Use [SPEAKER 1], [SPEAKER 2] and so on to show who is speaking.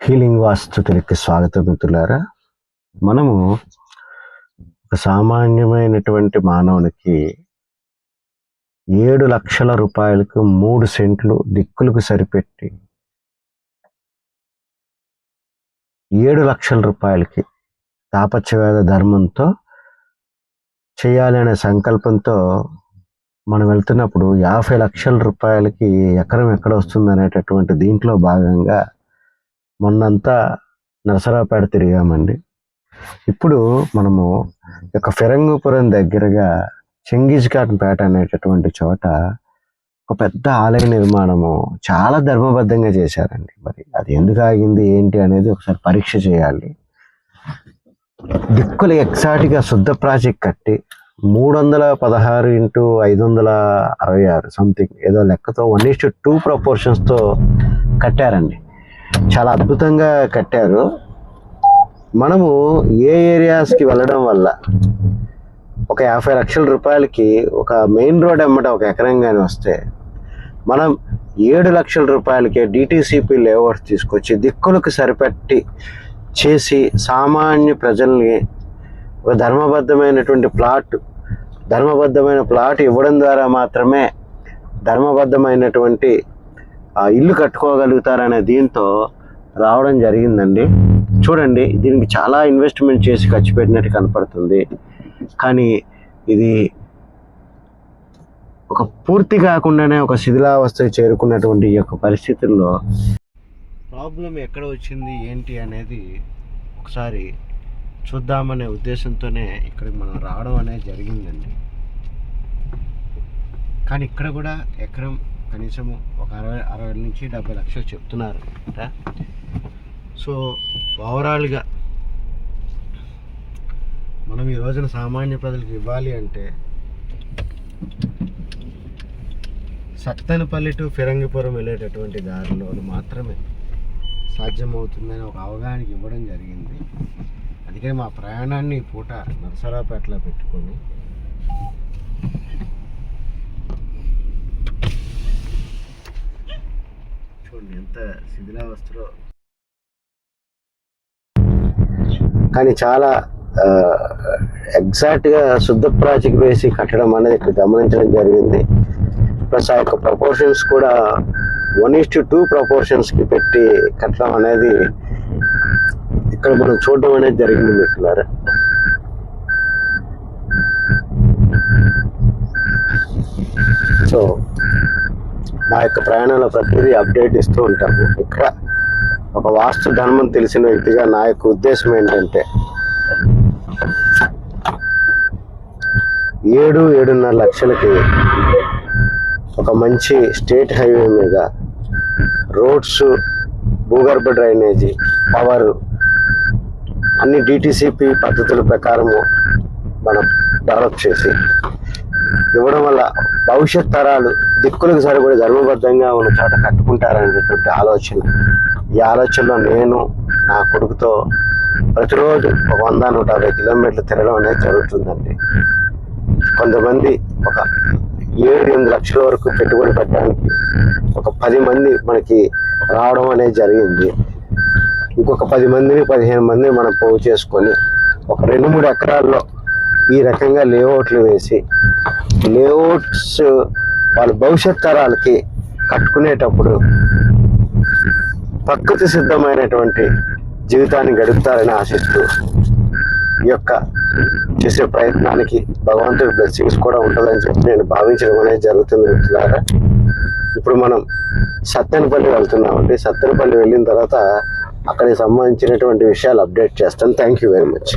[SPEAKER 1] Healing వాస్తుతులకి స్వాగతం మిత్రులారా. మనము ఒక సామాన్యమైనటువంటి మానవునికి ఏడు లక్షల రూపాయలకు మూడు సెంట్లు దిక్కులకు సరిపెట్టి ఏడు లక్షల రూపాయలకి తాపత్యవేద ధర్మంతో చేయాలి అనే సంకల్పంతో మనం వెళ్తున్నప్పుడు యాభై లక్షల రూపాయలకి ఎకరం ఎక్కడ వస్తుంది అనేటటువంటి దీంట్లో భాగంగా మొన్నంతా నరసరావుపేట తిరిగామండి. ఇప్పుడు మనము యొక్క ఫిరంగుపురం దగ్గరగా చెంగిజ్ పేట అనేటటువంటి చోట ఒక పెద్ద ఆలయ నిర్మాణము చాలా ధర్మబద్ధంగా చేశారండి. మరి అది ఎందుకు ఆగింది ఏంటి అనేది ఒకసారి పరీక్ష చేయాలి. దిక్కులు ఎక్సాటిగా శుద్ధ ప్రాజెక్ట్ కట్టి మూడు వందల పదహారు ఇంటూ ఐదు వందల అరవై ఆరు సంథింగ్ ఏదో లెక్కతో వన్ ఇస్ టూ ప్రపోర్షన్స్తో కట్టారండి. చాలా అద్భుతంగా కట్టారు. మనము ఏ ఏరియాస్కి వెళ్ళడం వల్ల ఒక యాభై లక్షల రూపాయలకి ఒక మెయిన్ రోడ్ అమ్మట ఒక ఎకరం కానీ వస్తే మనం ఏడు లక్షల రూపాయలకి డిటీసీపీ లేఅవుట్ తీసుకొచ్చి దిక్కులకు సరిపెట్టి చేసి సామాన్య ప్రజల్ని ఒక ధర్మబద్ధమైనటువంటి ప్లాట్ ధర్మబద్ధమైన ప్లాట్ ఇవ్వడం ద్వారా మాత్రమే ధర్మబద్ధమైనటువంటి ఇల్లు కట్టుకోగలుగుతారనే దీంతో రావడం జరిగిందండి. చూడండి దీనికి చాలా ఇన్వెస్ట్మెంట్ చేసి ఖర్చు పెట్టినట్టు కనపడుతుంది. కానీ ఇది ఒక పూర్తి కాకుండానే ఒక శిథిలావస్థ చేరుకున్నటువంటి ఈ యొక్క పరిస్థితుల్లో ప్రాబ్లం ఎక్కడ వచ్చింది ఏంటి అనేది ఒకసారి చూద్దామనే ఉద్దేశంతోనే ఇక్కడికి మనం రావడం అనేది జరిగిందండి. కానీ ఇక్కడ కూడా ఎకరం కనీసం ఒక అరవై అరవై నుంచి డెబ్బై లక్షలు చెప్తున్నారు సో ఓవరాల్గా మనం ఈ రోజున సామాన్య ప్రజలకు ఇవ్వాలి అంటే సత్తెనపల్లి టు ఫిరంగిపురం వెళ్ళేటటువంటి దారిలో మాత్రమే సాధ్యమవుతుందని ఒక అవగాహనకి ఇవ్వడం జరిగింది. అందుకే మా ప్రయాణాన్ని పూట నరసరాపేటలో పెట్టుకొని చూడండి ఎంత శిథిలావస్థలో. కానీ చాలా ఎగ్జాక్ట్గా శుద్ధ ప్రాజెక్ట్ వేసి కట్టడం అనేది ఇక్కడ గమనించడం జరిగింది. ప్లస్ ఆ యొక్క ప్రపోర్షన్స్ కూడా వన్ ఇస్ టు టూ ప్రపోర్షన్స్కి పెట్టి కట్టడం అనేది ఇక్కడ మనం చూడడం అనేది జరిగింది మిత్రులారా. సో మా యొక్క ప్రయాణంలో ప్రతిదీ అప్డేట్ ఇస్తూ ఉంటాము ఇక్కడ ఒక వాస్తు ధర్మం తెలిసిన వ్యక్తిగా నా యొక్క ఉద్దేశం ఏంటంటే ఏడు ఏడున్నర లక్షలకి ఒక మంచి స్టేట్ హైవే మీద రోడ్స్ భూగర్భ డ్రైనేజీ పవర్ అన్ని డిటిసిపి పద్ధతుల ప్రకారము మనం డెవలప్ చేసి ఇవ్వడం వల్ల భవిష్యత్ తరాలు దిక్కులకు సరిపడే ధర్మబద్ధంగా ఉన్న చోట కట్టుకుంటారనేటువంటి ఆలోచన. ఈ ఆలోచనలో నేను నా కొడుకుతో ప్రతిరోజు ఒక వంద నూట యాభై కిలోమీటర్లు తిరగడం అనేది జరుగుతుందండి. కొంతమంది ఒక ఏడు ఎనిమిది లక్షల వరకు పెట్టుబడి పెట్టడానికి ఒక పది మంది మనకి రావడం అనేది జరిగింది. ఇంకొక పది మందిని పదిహేను మందిని మనం పోగు చేసుకొని ఒక రెండు మూడు ఎకరాల్లో ఈ రకంగా లేఅవుట్లు వేసి లేఅవుట్స్ వాళ్ళ భవిష్యత్ తరాలకి కట్టుకునేటప్పుడు ప్రకృతి సిద్ధమైనటువంటి జీవితాన్ని గడుపుతారని ఆశిస్తూ ఈ యొక్క చేసే ప్రయత్నానికి భగవంతుడి బ్లెస్సింగ్స్ కూడా ఉంటుందని చెప్పి నేను భావించడం అనేది జరుగుతుంది మిత్రులారా. ఇప్పుడు మనం సత్తెనపల్లి వెళ్తున్నామండి. సత్తెనపల్లి వెళ్ళిన తర్వాత అక్కడికి సంబంధించినటువంటి విషయాలు అప్డేట్ చేస్తాను. Thank you very much